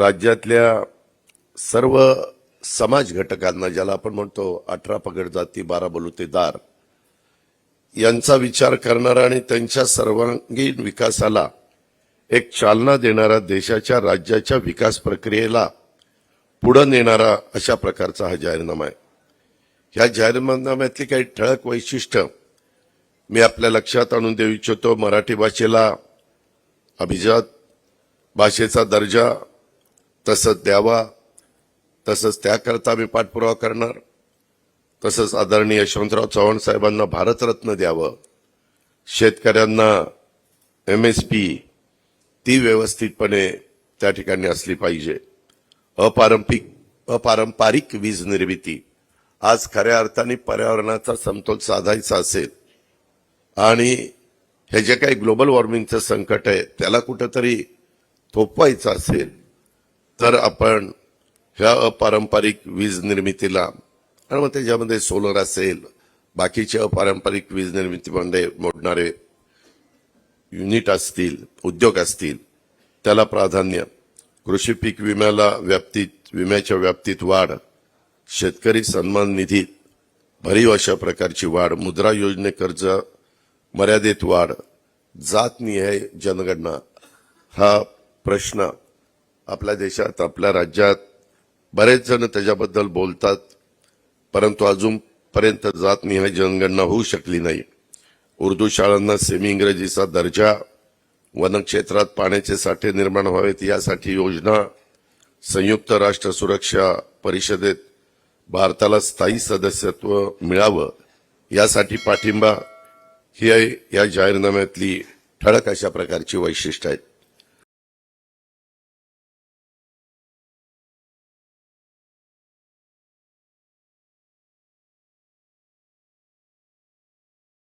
राज्यातल्या सर्व समाज घटकांना ज्याला आपण म्हणतो अठरा पगड जाती बारा बलुतेदार यांचा विचार करणारा आणि त्यांच्या सर्वांगीण विकासाला एक चालना देणारा देशाच्या राज्याच्या विकास प्रक्रियेला पुढे नेणारा अशा प्रकारचा हा जाहीरनामा आहे. ह्या जाहीरनाम्यातली काही ठळक वैशिष्ट्य मी आपल्या लक्षात आणून देऊ इच्छितो. मराठी भाषेला अभिजात भाषेचा दर्जा तसंच द्यावा तसंच त्याकरता मी पाठपुरावा करणार तसंच आदरणीय यशवंतराव चव्हाण साहेबांना भारतरत्न द्यावं. शेतकऱ्यांना एम एस पी ती व्यवस्थितपणे त्या ठिकाणी असली पाहिजे. अपारंपरिक अपारंपरिक वीज निर्मिती. आज खऱ्या अर्थाने पर्यावरणाचा समतोल साधायचा असेल. आणि हे जे काही ग्लोबल वॉर्मिंगचं संकट आहे त्याला कुठंतरी थोपवायचं असेल. तर आपण ह्या अपारंपरिक वीज निर्मितीला आणि मग त्याच्यामध्ये सोलर असेल बाकीचे अपारंपरिक वीज निर्मितीमध्ये मोडणारे युनिट असतील उद्योग असतील त्याला प्राधान्य. कृषी पीक विम्याला व्याप्तीत विम्याच्या व्याप्तीत वाढ. शेतकरी सन्मान निधीत भरीव अशा प्रकारची वाढ. मुद्रा योजने कर्ज मर्यादेत वाढ. जातनिहाय जनगणना. हा प्रश्न आपल्या देशात आपल्या राज्यात बरेच जण त्याच्याबद्दल बोलतात परंतु अजूनपर्यंत जातनिहाय जनगणना होऊ शकली नाही. उर्दू शाळांना सेमी इंग्रजीचा दर्जा वनक्षेत्रात पाण्याचे साठे निर्माण व्हावेत यासाठी योजना संयुक्त राष्ट्र सुरक्षा परिषदेत भारताला स्थायी सदस्यत्व मिळावं यासाठी पाठिंबा ही आहे या जाहीरनाम्यातली ठळक अशा प्रकारची वैशिष्ट्य आहेत.